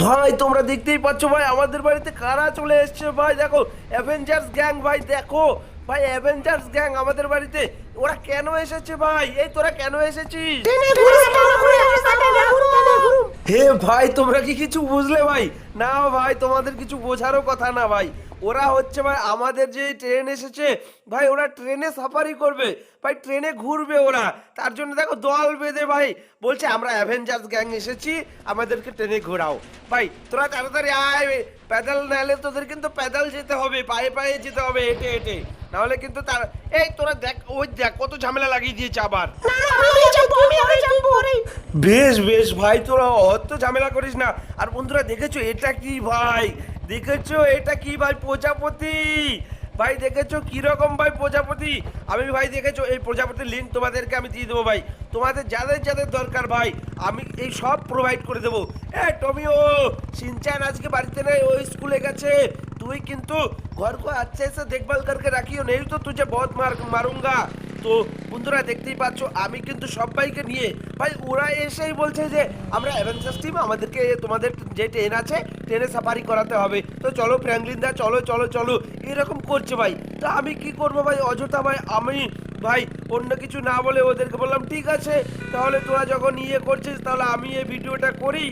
ভাই তোমরা দেখতেই পাচ্ছ ভাই আমাদের বাড়িতে কারা চলে এসছে ভাই? দেখো অ্যাভেঞ্জার্স গ্যাং ভাই দেখো। ভাই অ্যাভেঞ্জার্স গ্যাং আমাদের বাড়িতে। ওরা কেন এসেছে ভাই? এই তোরা কেন এসেছিস? হে ভাই তোমরা কি কিছু বুঝলে ভাই? না ভাই তোমাদের কিছু বোঝারও কথা না ভাই। ওরা হচ্ছে ভাই আমাদের যে ট্রেন এসেছে ভাই ওরা ট্রেনে সাফারি করবে। ভাই ট্রেনে ঘুরবে ওরা। তার জন্য দেখো দল বেঁধে ভাই বলছে আমরা অ্যাভেঞ্জার্স গ্যাং এসেছি আমাদেরকে ট্রেনে ঘোরাও। ভাই তোরা তাড়াতাড়ি আয় প্যাডেল নাহলে তোদের কিন্তু প্যাডেল যেতে হবে পায়ে পায়ে যেতে হবে হেঁটে হেঁটে। নাহলে কিন্তু তার এই তোরা দেখ ওই দেখ কত ঝামেলা লাগিয়ে দিয়েছে আবার। বেশ বেশ ভাই তোরা অত ঝামেলা করিস না। আর বন্ধুরা দেখেছ এটা কি ভাই? দেখেছ এটা কি ভাই প্রজাপতি? ভাই দেখেছ কীরকম ভাই প্রজাপতি? আমি ভাই দেখেছ এই প্রজাপতির লিঙ্ক তোমাদেরকে আমি দিয়ে দেবো ভাই। তোমাদের যাদের যাদের দরকার ভাই, আমি এই সব প্রোভাইড করে দেবো। এ, টমিও, সিনচান আজকে বাড়িতে নেই, ওই স্কুলে গেছে। তুই কিন্তু ঘর ঘর আচ্ছা এসে দেখভাল করকে রাখিও, নেই তো তুঝে বদ মার মারুঙ্গা। তো বন্ধুরা দেখতেই পাচ্ছ, আমি কিন্তু সবাইকে নিয়ে, ভাই ওরা এসেই বলছে যে আমরা অ্যাভেঞ্জার্স টিম আমাদেরকে তোমাদের যে ট্রেন আছে ট্রেনে সাফারি করাতে হবে। তো চলো ফ্র্যাঙ্কলিন দা চলো চলো চলো, এরকম করছে ভাই। তো আমি কি করব ভাই, অযথা ভাই, আমি ভাই অন্য কিছু না বলে ওদেরকে বললাম, ঠিক আছে, তাহলে তোরা যখন ইয়ে করছিস, তাহলে আমি এই ভিডিওটা করি।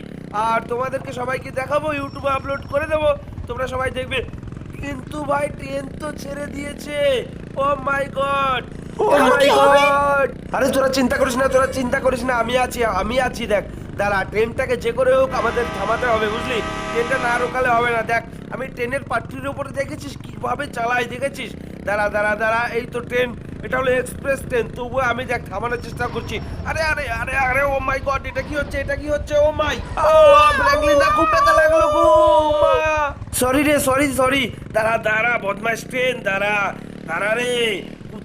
আর তোমাদেরকে সবাইকে দেখাবো ইউটিউবে আপলোড করে দেবো। তোমরা সবাই দেখবে। কিন্তু ভাই ট্রেন তো ছেড়ে দিয়েছে। ও ও মাই গড আরে তোরা চিন্তা করিস না তোরা চিন্তা করিস না আমি আছি আমি আছি দেখ। দাঁড়া ট্রেনটাকে যে করে হোক আমাদের থামাতে হবে বুঝলি? ট্রেনটা না রোকালে হবে না দেখ। আমি ট্রেনের পাট্টির উপরে দেখেছিস কীভাবে চালাই দেখেছিস? দাঁড়া দাঁড়া দাঁড়া এই তো ট্রেন এটা হলো এক্সপ্রেস ট্রেন তবুও আমি দেখ থামানোর চেষ্টা করছি। আরে আরে আরে আরে ও মাই গড এটা কি হচ্ছে এটা কি হচ্ছে? ও মাই ও ফ্র্যাঙ্কলিন দা খুব ব্যথা লাগল গো মা। সরি রে সরি সরি দাঁড়া দাঁড়া বদমাস ট্রেন দাঁড়া দাঁড়া রে।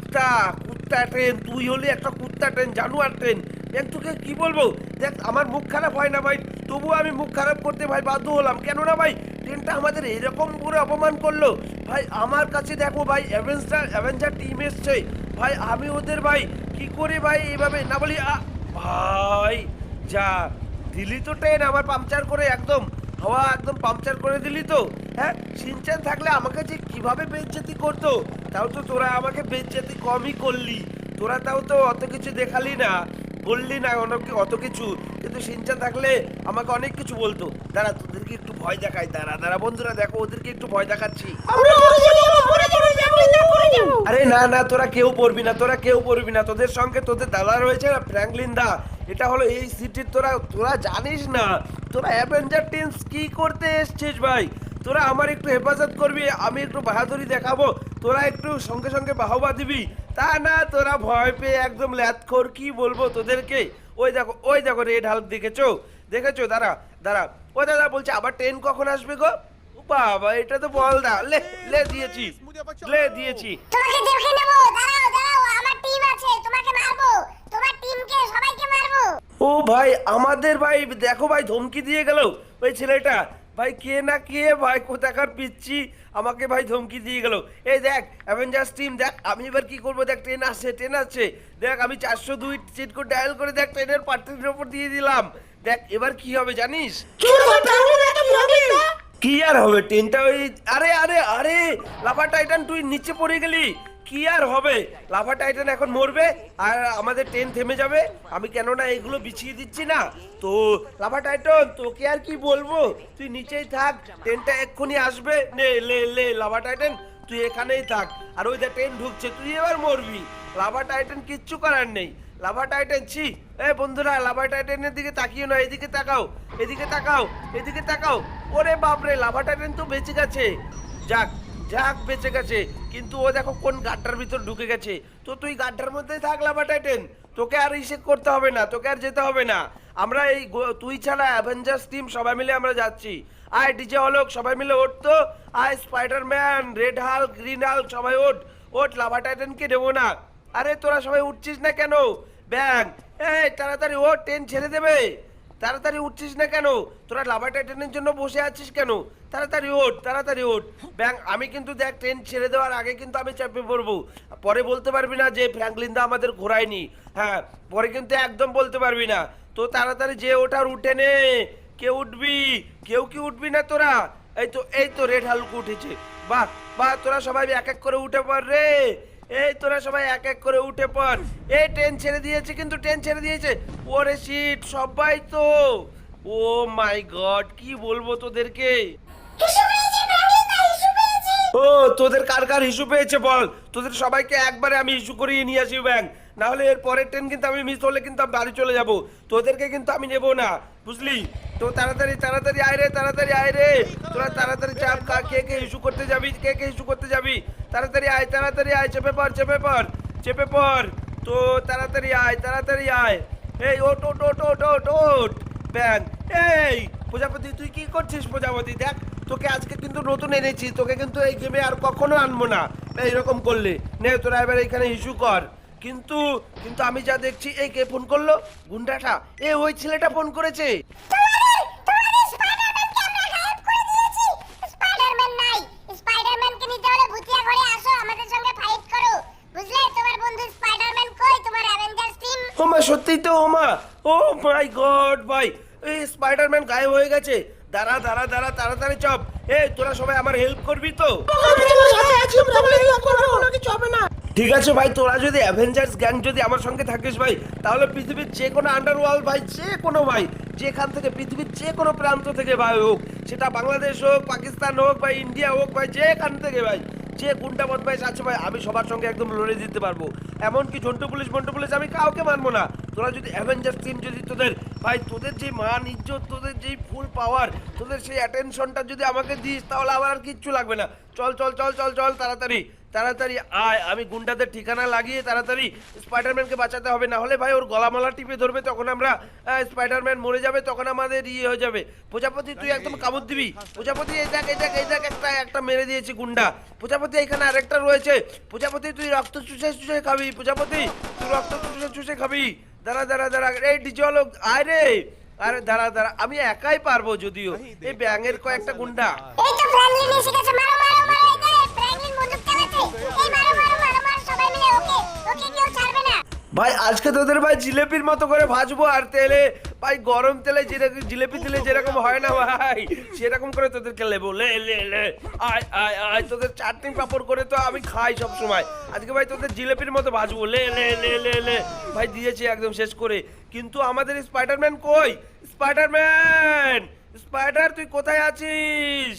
কুত্তা কুত্তা ট্রেন তুই হলি একটা কুত্তা ট্রেন জানুয়ার ট্রেন দেখ তোকে কি বলব? দেখ, আমার মুখ খারাপ হয় না ভাই। তবুও আমি মুখ খারাপ করতে ভাই বাধ্য হলাম। কেন না ভাই ট্রেনটা আমাদের এরকম করে অপমান করল। ভাই, আমার কাছে দেখো ভাই অ্যাভেঞ্জার অ্যাভেঞ্জার টিম এসছে। ভাই, আমি ওদের ভাই, কি করে ভাই এইভাবে না বলি ভাই, যা, দিলি তো ট্রেন আমার পাংচার করে একদম, হাওয়া একদম পাংচার করে দিলি তো। হ্যাঁ সিনচান থাকলে আমাকে যে কীভাবে বেজ্জতি করতো তাও তো তোরা আমাকে বেজ্জতি কমই করলি। তোরা তাও তো অত কিছু দেখালি না বললি না অনেক অত কিছু। কিন্তু সিনচান থাকলে আমাকে অনেক কিছু বলতো। দাঁড়া তোদেরকে একটু ভয় দেখাই দাঁড়া দাঁড়া বন্ধুরা দেখো ওদেরকে একটু ভয় দেখাচ্ছি। আরে না না তোরা কেউ পড়বি না তোরা কেউ পড়বি না তোদের সঙ্গে তোদের দাদা রয়েছে না ফ্র্যাঙ্কলিন দা। এটা হলো এই সিটির তোরা তোরা জানিস না তোরা অ্যাভেঞ্জার টিমস কি করতে এসছিস ভাই? তোরা আমার একটু হেফাজত করবি আমি একটু বাহাদুরি দেখাবো তোরা একটু সঙ্গে সঙ্গে বাহবা দিবি। তা না তোরা ভয় পেয়ে একদম ল্যাথখোর কি বলব তোদেরকে? ওই দেখো ওই দেখো রেড হাল্ক দেখেছ? দেখেছ? দাঁড়া দাঁড়া। ও দাদা বলছে আবার ট্রেন কখন আসবে গো? বাবা এটা তো বল দা লে লে দিয়েছি লে দিয়েছি। তোমাকে দেখে নেব দাঁড়াও দাঁড়াও আমার টিম আছে তোমাকে মারবো তোমার টিমকে সবাইকে মারবো। ও ভাই আমাদের ভাই দেখো ভাই ধমকি দিয়ে গেল। ওই ছেলেটা ভাই কে না কে? ভাই কোথাকার পিচ্ছি? আমাকে ভাই ধমকি দিয়ে গেল। এই দেখ অ্যাভেঞ্জার্স টিম দেখ আমি এবার কি করব? দেখ ট্রেন আসছে ট্রেন আসছে দেখ আমি চারশো দুই সিট করে ডায়াল করে দেখ ট্রেনের পার্টির ওপর দিয়ে দিলাম। দেখ এবার কি হবে জানিস? কি আর হবে? ট্রেনটা ওই আরে আরে আরে! লাফা টাইটান তুই নিচে পড়ে গেলি। কি আর হবে? লাফা টাইটান এখন মরবে আর আমাদের ট্রেন থেমে যাবে। আমি কেননা এগুলো বিছিয়ে দিচ্ছি না। তো লাফা টাইটান, তোকে আর কি বলব? তুই নিচেই থাক ট্রেনটা এক্ষুনি আসবে। নে, লে লে, লাভা টাইটান, তুই এখানেই থাক। আর ওই যে ট্রেন ঢুকছে, তুই এবার মরবি। লাভা টাইটান কিচ্ছু করার নেই। লাভা টাইটান, ছি। এ বন্ধুরা, লাভা টাইটানের দিকে তাকিও না, এদিকে তাকাও এদিকে তাকাও এদিকে তাকাও। ওরে বাপরে, লাভা টাইটান তো বেঁচে গেছে। যাক যাক, বেঁচে গেছে। কিন্তু ও দেখো কোন গাড্ডার ভিতর ঢুকে গেছে। তো তুই গাড্ডার মধ্যেই থাক লাভা টাইটেন। তোকে আর ইসে করতে হবে না, তোকে আর যেতে হবে না। আমরা এই তুই ছাড়া অ্যাভেঞ্জার্স টিম সবাই মিলে আমরা যাচ্ছি। আয় ডিজে অলোক সবাই মিলে ওঠ তো। আয় Spiderman red Hulk green Hulk সবাই ওঠ। ওঠ, লাভা টাইটেনকে দেবো না? আরে, তোরা সবাই উঠছিস না কেন? ব্যাং এই, তাড়াতাড়ি ও ট্রেন ছেড়ে দেবে। তাড়াতাড়ি উঠছিস না কেন? তোরা লাভা টাইটানের জন্য বসে আছিস কেন? তাড়াতাড়ি ওঠ তাড়াতাড়ি ওঠ। ব্যাং, আমি কিন্তু দেখ ট্রেন ছেড়ে দেওয়ার আগে কিন্তু আমি চাপে পড়ব। পরে বলতে পারবি না যে ফ্র্যাঙ্কলিন দা আমাদের ঘোরায়নি হ্যাঁ পরে কিন্তু একদম বলতে পারবি না। তো তাড়াতাড়ি যে ওঠার উঠে নে। কে উঠবি? কেউ কি উঠবি না তোরা? এই তো এই তো রেড হালুক উঠেছে। বাহ বাহ, তোরা সবাই এক এক করে উঠে পড় রে। এই তোরা সবাই এক এক করে উঠে পড়। এই ট্রেন ছেড়ে দিয়েছে, কিন্তু ট্রেন ছেড়ে দিয়েছে। ওরে সিট সবাই তো। ও মাই গড কি বলব তোদেরকে? হিসু হিসু ও, তোদের কার কার ইস্যু পেয়েছে বল? তোদের সবাইকে একবারে আমি ইস্যু করিয়ে নিয়ে আসি, ব্যাং। না হলে এর পরের ট্রেন কিন্তু আমি মিস হলে কিন্তু আমি বাড়ি চলে যাব। তোদেরকে কিন্তু আমি নেব না, বুঝলি? তো তাড়াতাড়ি তাড়াতাড়ি আয় রে, তাড়াতাড়ি আয় রে। তোরা তাড়াতাড়ি চাপ কা কে কে ইস্যু করতে যাবি, কে কে ইস্যু করতে যাবি? তাড়াতাড়ি আয় তাড়াতাড়ি আয়, চেপে পড় চেপে পড় চেপে পড়। তো তাড়াতাড়ি আয় তাড়াতাড়ি আয়। এই ওট ওট ওট ওট ওট ওট ব্যাং। এই, প্রজাপতি, তুই কি করছিস প্রজাপতি? দেখ, তোকে আজকে কিন্তু নতুন এনেছি, তোকে কিন্তু এই গেমে আর কখনো আনব না। এইরকম করলে। নে, তোরা এবার এখানে ইস্যু কর। কিন্তু কিন্তু আমি যা দেখছি এই কে ফোন করল? গুন্ডাটা এ ওই ছেলেটা ফোন করেছে। ওমা সত্যি তো ওমা। ও মাই গড ভাই। এই স্পাইডারম্যান গায়েব হয়ে গেছে। দাঁড়া দাঁড়া দাঁড়া তাড়াতাড়ি চপ। এ তোরা সবাই আমার হেল্প করবি তো? আমি তোমার সাথে কোনো কিছু হবে না। ঠিক আছে ভাই, তোরা যদি অ্যাভেঞ্জার্স গ্যাং যদি আমার সঙ্গে থাকিস ভাই, তাহলে পৃথিবীর যে কোনো আন্ডারওয়ার্ল্ড ভাই, যে কোনো ভাই, যেখান থেকে পৃথিবীর যে কোনো প্রান্ত থেকে ভাই হোক, সেটা বাংলাদেশ হোক, পাকিস্তান হোক বা ইন্ডিয়া হোক ভাই, যেখান থেকে ভাই, যে গুন্ডা বদমাইশ আছে ভাই, আমি সবার সঙ্গে একদম লড়ে দিতে পারব। এমনকি ঝন্টু পুলিশ, মন্টু পুলিশ, আমি কাউকে মানবো না। তোরা যদি অ্যাভেঞ্জার্স টিম যদি তোদের, ভাই, তোদের যে মান, ইজ্জত, তোদের যেই ফুল পাওয়ার তোদের সেই অ্যাটেনশনটা যদি আমাকে দিস, তাহলে আমার আর কিচ্ছু লাগবে না। চল চল চল চল চল, তাড়াতাড়ি। তাড়াতাড়ি আয়। আমি গুন্ডাদের ঠিকানা লাগিয়ে তাড়াতাড়ি স্পাইডারম্যানকে বাঁচাতে হবে। না হলে ভাই, ওর গলামালা টিপে ধরবে, তখন আমরা স্পাইডারম্যান মরে যাবে, তখন আমাদের ইয়ে হয়ে যাবে। প্রজাপতি, তুই একদম কামড় দিবি? প্রজাপতি, এই দেখ এই দেখ এই দেখ, একটা একটা মেরে দিয়েছি গুন্ডা। প্রজাপতি, এখানে আরেকটা রয়েছে। প্রজাপতি, তুই রক্ত চুষে চুষে খাবি। প্রজাপতি, তুই রক্ত চুষে চুষে খাবি। দাঁড়া দাঁড়া দাঁড়া। এই, ডিজে হলো আয় রে। আরে, দাঁড়া দাঁড়া। আমি একাই পারব যদিও। এই ব্যাঙের কয়েকটা গুন্ডা। এই তো মারো মারো ভাই, আজকে তোদের ভাই জিলেপির মতো করে ভাজবো আর তেলে, ভাই, গরম তেলে যেরকম জিলেপি তেলে যেরকম হয় না ভাই, সেরকম করে তোদেরকে লেবো। লে লে লে। আয় আয় আয়, তোদের চাটনি পাপড় করে তো আমি খাই সব সময় আজকে ভাই তোদের জিলেপির মতো ভাজবো। লে লে লে লে লে। ভাই, দিয়েছি একদম শেষ করে। কিন্তু আমাদের স্পাইডারম্যান কই? স্পাইডারম্যান! স্পাইডার, তুই কোথায় আছিস?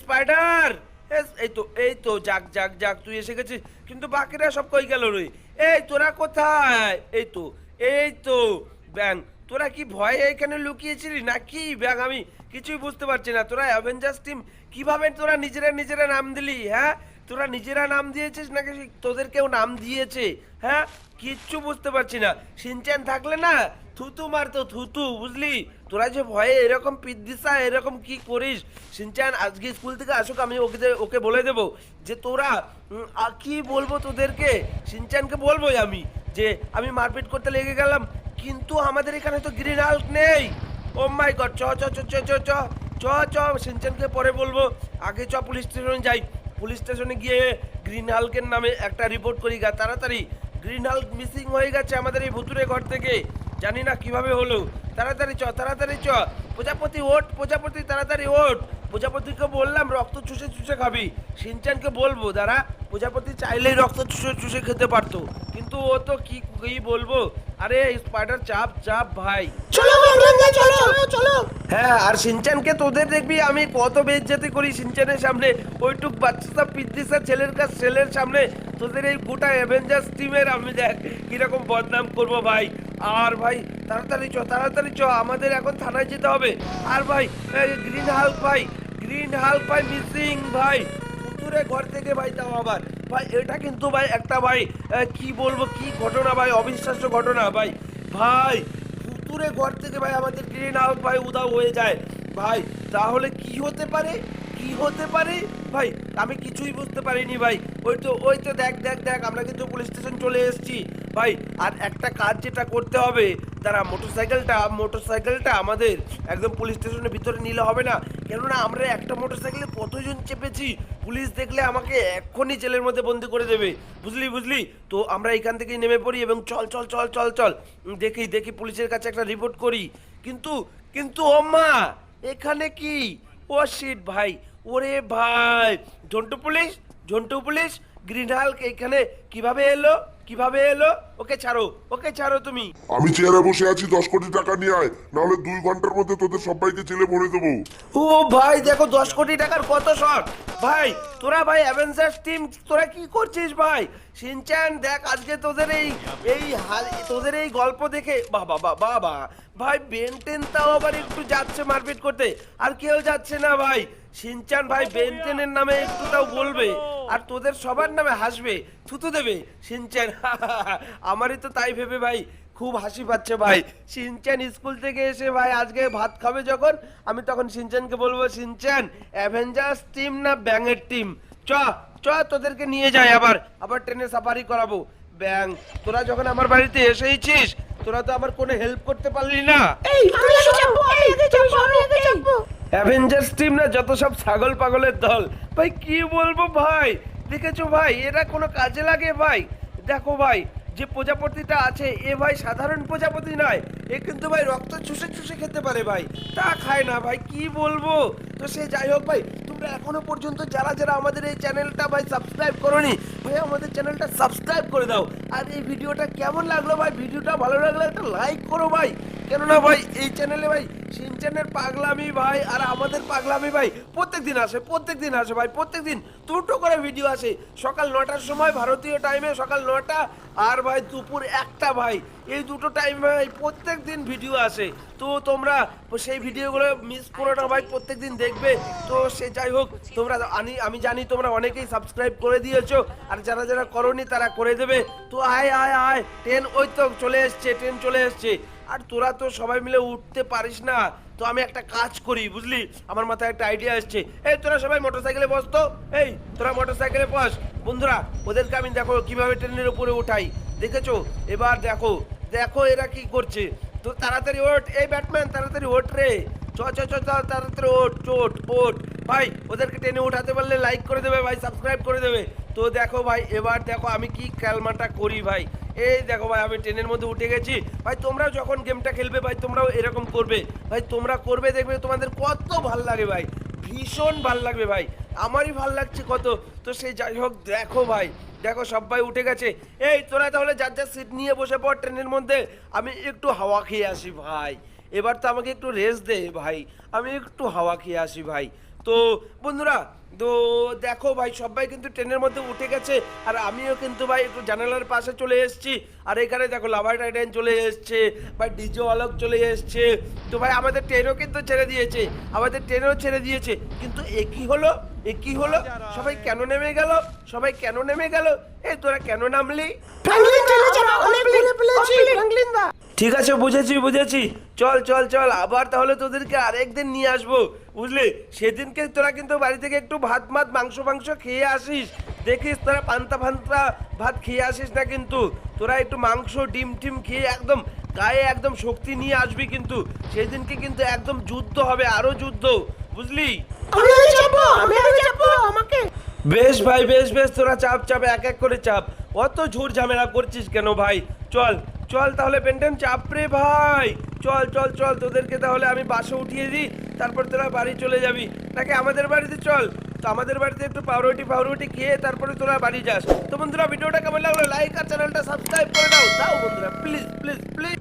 স্পাইডার! এই তো এই তো, যাক যাক যাক, তুই এসে গেছিস। কিন্তু বাকিরা সব কই গেল রে? এই তোরা কোথায়? এই তো এই তো, ব্যাং, তোরা কি ভয়ে এখানে লুকিয়েছিলি না কি ব্যাং, আমি কিছুই বুঝতে পারছি না। তোরা অ্যাভেঞ্জার্স টিম কীভাবে তোরা নিজেরা নিজেরা নাম দিলি হ্যাঁ? তোরা নিজেরা নাম দিয়েছিস নাকি তোদের কেউ নাম দিয়েছে হ্যাঁ? কিচ্ছু বুঝতে পারছি না। সিনচ্যান থাকলে না, থুতু মারতো, থুতু, বুঝলি? তোরা যে ভয়ে এরকম পিদ্দিসা, এরকম কি করিস? সিনচান, আজকে স্কুল থেকে আসুক, আমি ওকে ওকে বলে দেব যে তোরা কি বলব তোদেরকে? সিনচানকে বলবোই আমি যে আমি মারপিট করতে লেগে গেলাম, কিন্তু আমাদের এখানে তো গ্রিন হাল্ক নেই। ও মাই গড, চ চ চ চ চ চ চ চ, সিনচানকে পরে বলব। আগে চ পুলিশ স্টেশনে যাই। পুলিশ স্টেশনে গিয়ে গ্রিন হাল্কের নামে একটা রিপোর্ট করি গা, তাড়াতাড়ি। গ্রিন হাল্ক মিসিং হয়ে গেছে আমাদের এই ভুতুরে ঘর থেকে। জানি না কীভাবে হলো। তাড়াতাড়ি চ তাড়াতাড়ি চ। প্রজাপতি ওঠ প্রজাপতি তাড়াতাড়ি ওঠ। প্রজাপতিকে বললাম রক্ত চুষে চুষে খাবি। সিনচানকে বলব দাঁড়া প্রজাপতি চাইলেই রক্ত চুষে চুষে খেতে পারতো। কিন্তু ও তো কি কি বলব? আরে স্পাইডার চাপ চাপ ভাই। চলো চলো চলো। হ্যাঁ আর সিনচানকে তোদের দেখবি আমি কত বেজ্জাতি করি সিনচানের সামনে। ওইটুক বাচ্চা পিদ্দিসা ছেলের কাছ ছেলের সামনে। তোদের এই গোটা অ্যাভেঞ্জার্স টিমের আমি দেখ কীরকম বদনাম করব ভাই। আর ভাই, তাড়াতাড়ি চ তাড়াতাড়ি চ, আমাদের এখন থানায় যেতে হবে। আর ভাই গ্রিন হাল্ক ভাই গ্রিন হাল্ক ভাই মিসিং ভাই। ভুতুরে ঘর থেকে ভাই তাও আবার। ভাই, এটা কিন্তু ভাই একটা ভাই কি বলব, কি ঘটনা ভাই, অবিশ্বাস্য ঘটনা ভাই। ভাই ভুতুরে ঘর থেকে ভাই আমাদের গ্রিন হাউস ভাই উদাও হয়ে যায়। ভাই, তাহলে কি হতে পারে? কি হতে পারে? ভাই, আমি কিছুই বুঝতে পারিনি ভাই। ওই তো ওই তো দেখ দেখ দেখ, আমরা কিন্তু পুলিশ স্টেশন চলে এসেছি। ভাই, আর একটা কাজ যেটা করতে হবে, তারা মোটরসাইকেলটা মোটরসাইকেলটা আমাদের একদম পুলিশ স্টেশনের ভিতরে নিলে হবে না। কেননা আমরা একটা মোটরসাইকেলে কতজন চেপেছি পুলিশ দেখলে আমাকে এক্ষুনি জেলের মধ্যে বন্দি করে দেবে। বুঝলি বুঝলি? তো আমরা এখান থেকেই নেমে পড়ি এবং চল চল চল চল চল। দেখি দেখি পুলিশের কাছে একটা রিপোর্ট করি। কিন্তু কিন্তু ওমা এখানে কি? ও শিট ভাই। ওরে ভাই। Jhontu police Jhontu police green Hulk এখানে কীভাবে এলো? কীভাবে এলো? ওকে ছাড়ো ওকে ছাড়ো তুমি। আমি চেয়ারে বসে আছি দশ কোটি টাকা নিয়ে আয় নাহলে দুই ঘণ্টার মধ্যে তোদের সবাইকে জেলে ভরে দেবো। ও ভাই দেখো দশ কোটি টাকার কত শখ ভাই তোরা ভাই অ্যাভেঞ্জার্স টিম তোরা কি করছিস ভাই? সিনচ্যান দেখ আজকে তোদের এই এই হাল তোদের এই গল্প দেখে বাবা বাবা বাবা ভাই বেনটেন তাও আবার একটু যাচ্ছে মারপিট করতে। আর কেউ যাচ্ছে না ভাই। সিনচান ভাই বেনটেনের নামে একটু তাও বলবে। আর তোদের সবার নামে হাসবে থুতু দেবে সিনচান। আমারই তো তাই ভেবে ভাই খুব হাসি পাচ্ছে ভাই। সিনচান স্কুল থেকে এসে ভাই আজকে ভাত খাবে যখন আমি তখন সিনচানকে বলব সিনচান অ্যাভেঞ্জার্স টিম না ব্যাঙের টিম চ চ তোদেরকে নিয়ে যাই আবার। আবার ট্রেনে সাফারি করাবো। ব্যাং তোরা যখন আমার বাড়িতে এসেইছিস তোরা তো আমার কোনো হেল্প করতে পারলি না। এই আমি আগে চাপবো আমি আগে চাপবো আমি আগে চাপবো অ্যাভেঞ্জার্স টিম না, যত সব ছাগল পাগলের দল। ভাই, কি বলব ভাই? দেখেছ ভাই, এরা কোনো কাজে লাগে ভাই? দেখো ভাই, যে প্রজাপতিটা আছে, এ ভাই সাধারণ প্রজাপতি নয়। এ কিন্তু ভাই রক্ত চুষে চুষে খেতে পারে ভাই। তা খায় না ভাই, কি বলব? তো সে যাই হোক ভাই, তোমরা এখনও পর্যন্ত যারা যারা আমাদের এই চ্যানেলটা ভাই সাবস্ক্রাইব করোনি, ভাই আমাদের চ্যানেলটা সাবস্ক্রাইব করে দাও। আর এই ভিডিওটা কেমন লাগল ভাই? ভিডিওটা ভালো লাগলে একটা লাইক করো ভাই। কেননা ভাই, এই চ্যানেলে ভাই সিনচানের পাগলামি ভাই, আর আমাদের পাগলামি ভাই। প্রত্যেক দিন আসে প্রত্যেক দিন আসে ভাই প্রত্যেক দিন দুটো করে ভিডিও আসে। সকাল নটার সময় ভারতীয় টাইমে সকাল নটা আর ভাই দুপুর একটা ভাই। এই দুটো টাইম ভাই প্রত্যেক দিন ভিডিও আসে। তো তোমরা সেই ভিডিওগুলো মিস করো না ভাই প্রত্যেক দিন দেখবে। তো সে যাই হোক, তোমরা আমি আমি জানি তোমরা অনেকেই সাবস্ক্রাইব করে দিয়েছ, আর যারা যারা করনি তারা করে দেবে। তো আয় আয় আয় ট্রেন ওই তো চলে এসছে ট্রেন চলে এসছে। আর তোরা তো সবাই মিলে উঠতে পারিস না। তো আমি একটা কাজ করি বুঝলি? আমার মাথায় একটা আইডিয়া এসছে। এই তোরা সবাই মোটরসাইকেলে বস তো। এই তোরা মোটরসাইকেলে বস। বন্ধুরা ওদেরকে আমি দেখো কীভাবে ট্রেনের উপরে উঠাই। দেখেছ? এবার দেখো। দেখো এরা কি করছে। তো তাড়াতাড়ি ওঠ। এই ব্যাটম্যান তাড়াতাড়ি ওঠ রে। চ চ চ, তাড়াতাড়ি ওঠ চোট ওঠ ভাই ওদেরকে টেনে উঠাতে পারলে লাইক করে দেবে ভাই সাবস্ক্রাইব করে দেবে। তো দেখো ভাই এবার দেখো আমি কি ক্যালমাটা করি ভাই। এই দেখো ভাই, আমি ট্রেনের মধ্যে উঠে গেছি। ভাই, তোমরাও যখন গেমটা খেলবে, ভাই, তোমরাও এরকম করবে। ভাই, তোমরা করবে, দেখবে তোমাদের কত ভালো লাগে ভাই। ভীষণ ভালো লাগবে ভাই। আমারই ভালো লাগছে কত। তো সেই যাই হোক, দেখো ভাই, দেখো সবাই উঠে গেছে। এই, তোরা তাহলে যার যার সিট নিয়ে বসে পড় ট্রেনের মধ্যে। আমি একটু হাওয়া খেয়ে আসি ভাই। এবার তো আমাকে একটু রেস্ট দে ভাই। আমি একটু হাওয়া খেয়ে আসি ভাই। তো বন্ধুরা, তো দেখো ভাই, সবাই কিন্তু ট্রেনের মধ্যে উঠে গেছে, আর আমিও কিন্তু ভাই একটু জানালার পাশে চলে এসেছি। আর এখানে দেখো লাভার টাইটান চলে এসছে, ভাই ডিজে আলোক চলে এসছে। তো ভাই, আমাদের ট্রেনও কিন্তু ছেড়ে দিয়েছে, আমাদের ট্রেনও ছেড়ে দিয়েছে। কিন্তু এ হলো? এ কি হলো? সবাই কেন নেমে গেল? সবাই কেন নেমে গেল? এই তোরা কেন নামলি? ঠিক আছে বুঝেছি বুঝেছি। চল চল চল আবার তাহলে তোদেরকে আরেকদিন নিয়ে আসব বুঝলি? সেদিনকে তোরা কিন্তু বাড়ি থেকে একটু ভাত মাত মাংস মাংস খেয়ে আসিস। দেখিস তোরা পান্তা ফান্তা ভাত খেয়ে আসিস না কিন্তু। তোরা একটু মাংস ডিম টিম খেয়ে একদম গায়ে একদম শক্তি নিয়ে আসবি কিন্তু। সেদিনকে কিন্তু একদম যুদ্ধ হবে আরও যুদ্ধ বুঝলি? বেশ ভাই বেশ বেশ তোরা চাপ চাপ এক এক করে চাপ। অত ঝুর ঝামেলা করছিস কেন ভাই? চল চল তাহলে পেন্টেন, চাপড়ে ভাই। চল চল চল, তোদেরকে তাহলে আমি বাসে উঠিয়ে দিই, তারপর তোরা বাড়ি চলে যাবি। নাকি আমাদের বাড়িতে চল? তো আমাদের বাড়িতে একটু পাউরুটি পাউরুটি খেয়ে তারপরে তোরা বাড়ি যাস। তো বন্ধুরা, ভিডিওটা কেমন লাগল? লাইক আর চ্যানেলটা সাবস্ক্রাইব করে দাও। দাও বন্ধুরা প্লিজ প্লিজ প্লিজ